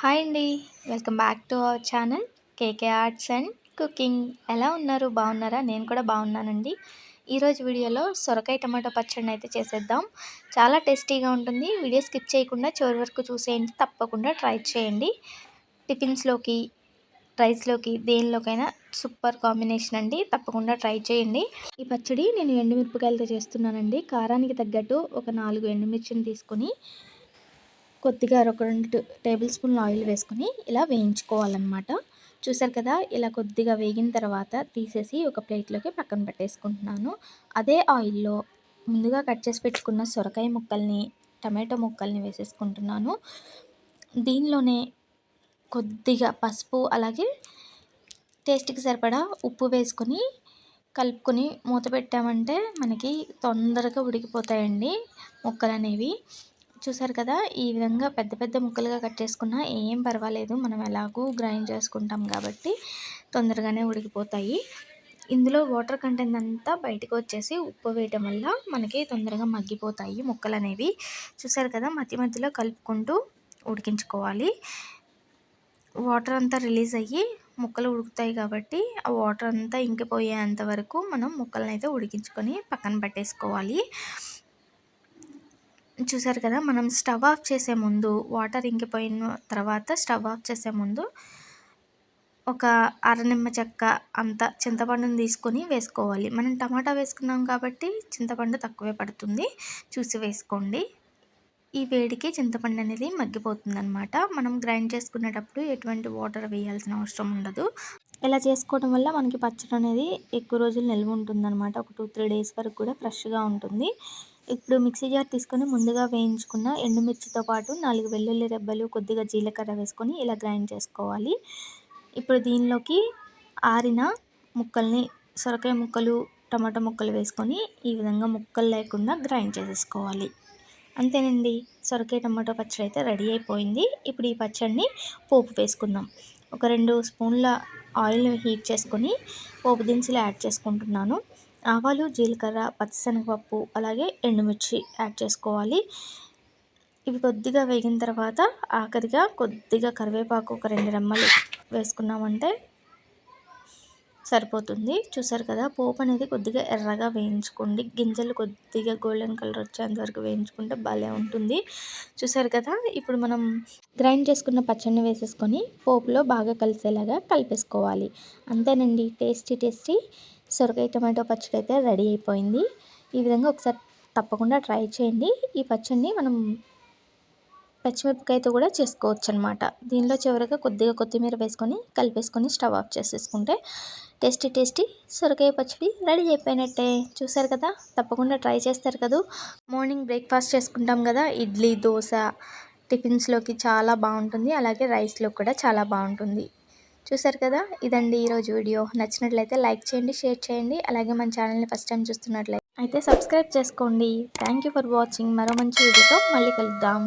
Hi అండి. Welcome back to our channel. KK arts and cooking. ఎలా ఉన్నారు? బాగున్నారా? నేను కూడా బాగున్నానండి. ఈరోజు వీడియోలో సొరకాయ టమాటో పచ్చడిని అయితే చేసేద్దాం. చాలా టేస్టీగా ఉంటుంది. వీడియో స్కిప్ చేయకుండా చివరి వరకు చూసేయండి. తప్పకుండా ట్రై చేయండి. టిఫిన్స్లోకి రైస్లోకి దేనిలోకైనా సూపర్ కాంబినేషన్ అండి. తప్పకుండా ట్రై చేయండి. ఈ పచ్చడి నేను ఎండుమిరపకాయలతో చేస్తున్నానండి. కారానికి తగ్గట్టు ఒక నాలుగు ఎండుమిర్చిని తీసుకొని కొద్దిగా ఒక రెండు టేబుల్ స్పూన్ ఆయిల్ వేసుకొని ఇలా వేయించుకోవాలన్నమాట. చూసారు కదా ఇలా కొద్దిగా వేగిన తర్వాత తీసేసి ఒక ప్లేట్లోకి పక్కన పెట్టేసుకుంటున్నాను. అదే ఆయిల్లో ముందుగా కట్ చేసి పెట్టుకున్న సొరకాయ ముక్కల్ని టమాటో ముక్కల్ని వేసేసుకుంటున్నాను. దీనిలోనే కొద్దిగా పసుపు అలాగే టేస్ట్కి సరిపడా ఉప్పు వేసుకొని కలుపుకొని మూత పెట్టామంటే మనకి తొందరగా ఉడికిపోతాయండి ముక్కలు అనేవి చూసారు కదా ఈ విధంగా పెద్ద పెద్ద ముక్కలుగా కట్ చేసుకున్నా ఏం పర్వాలేదు. మనం ఎలాగూ గ్రైండ్ చేసుకుంటాం కాబట్టి తొందరగానే ఉడికిపోతాయి. ఇందులో వాటర్ కంటెంట్ అంతా బయటకు వచ్చేసి ఉప్పు వేయటం వల్ల మనకి తొందరగా మగ్గిపోతాయి ముక్కలు అనేవి చూసారు కదా మధ్య మధ్యలో కలుపుకుంటూ ఉడికించుకోవాలి. వాటర్ అంతా రిలీజ్ అయ్యి ముక్కలు ఉడుకుతాయి కాబట్టి ఆ వాటర్ అంతా ఇంకిపోయేంత వరకు మనం ముక్కలను అయితే ఉడికించుకొని పక్కన పెట్టేసుకోవాలి. చూసారు కదా మనం స్టవ్ ఆఫ్ చేసే ముందు వాటర్ ఇంకిపోయిన తర్వాత స్టవ్ ఆఫ్ చేసే ముందు ఒక అర నిమ్మ చెక్క అంత చింతపండుని తీసుకొని వేసుకోవాలి. మనం టమాటా వేసుకున్నాం కాబట్టి చింతపండు తక్కువే పడుతుంది. చూసి వేసుకోండి. ఈ వేడికి చింతపండు అనేది మగ్గిపోతుంది అనమాట మనం గ్రైండ్ చేసుకునేటప్పుడు ఎటువంటి వాటర్ వేయాల్సిన అవసరం ఉండదు. ఇలా చేసుకోవడం వల్ల మనకి పచ్చడి అనేది ఎక్కువ రోజులు నిల్వ ఉంటుంది అనమాట ఒక టూ త్రీ డేస్ వరకు కూడా ఫ్రెష్గా ఉంటుంది. ఇప్పుడు మిక్సీ జార్ తీసుకొని ముందుగా వేయించుకున్న ఎండుమిర్చితో పాటు నాలుగు వెల్లుల్లి రెబ్బలు కొద్దిగా జీలకర్ర వేసుకొని ఇలా గ్రైండ్ చేసుకోవాలి. ఇప్పుడు దీనిలోకి ఆరిన ముక్కల్ని సొరకాయ ముక్కలు టమాటా ముక్కలు వేసుకొని ఈ విధంగా ముక్కలు లేకుండా గ్రైండ్ చేసేసుకోవాలి. అంతేనండి సొరకాయ టమాటో పచ్చడి అయితే రెడీ అయిపోయింది. ఇప్పుడు ఈ పచ్చడిని పోపు వేసుకుందాం. ఒక రెండు స్పూన్ల ఆయిల్ హీట్ చేసుకొని పోపు దినుసులు యాడ్ చేసుకుంటున్నాను. ఆవాలు జీలకర్ర పచ్చిశనగపప్పు అలాగే ఎండుమిర్చి యాడ్ చేసుకోవాలి. ఇవి కొద్దిగా వేగిన తర్వాత ఆఖరిగా కొద్దిగా కరివేపాకు ఒక రెండు రెమ్మలు వేసుకున్నామంటే సరిపోతుంది. చూసారు కదా పోపు అనేది కొద్దిగా ఎర్రగా వేయించుకోండి. గింజలు కొద్దిగా గోల్డెన్ కలర్ వచ్చేంత వరకు వేయించుకుంటే భలే ఉంటుంది. చూసారు కదా ఇప్పుడు మనం గ్రైండ్ చేసుకున్న పచ్చడిని వేసేసుకొని పోపులో బాగా కలిసేలాగా కలిపేసుకోవాలి. అంతేనండి టేస్టీ టేస్టీ. సొరకాయ టమాటో పచ్చడి అయితే రెడీ అయిపోయింది. ఈ విధంగా ఒకసారి తప్పకుండా ట్రై చేయండి. ఈ పచ్చడిని మనం పచ్చిమిరపకాయతో కూడా చేసుకోవచ్చు అనమాట దీనిలో చివరిగా కొద్దిగా కొత్తిమీర వేసుకొని కలిపేసుకొని స్టవ్ ఆఫ్ చేసేసుకుంటే టేస్టీ టేస్టీ సొరకాయ పచ్చడి రెడీ అయిపోయినట్టే. చూసారు కదా? తప్పకుండా ట్రై చేస్తారు కదా? మార్నింగ్ బ్రేక్ఫాస్ట్ చేసుకుంటాం కదా? ఇడ్లీ దోశ టిఫిన్స్లోకి చాలా బాగుంటుంది. అలాగే రైస్లో కూడా చాలా బాగుంటుంది. చూసారు కదా? ఇదండి ఈరోజు వీడియో. నచ్చినట్లయితే లైక్ చేయండి షేర్ చేయండి. అలాగే మన ఛానల్ని ఫస్ట్ టైం చూస్తున్నట్లయితే అయితే సబ్స్క్రైబ్ చేసుకోండి. Thank for watching. మరో మంచి వీడియోతో మళ్ళీ కలుద్దాం.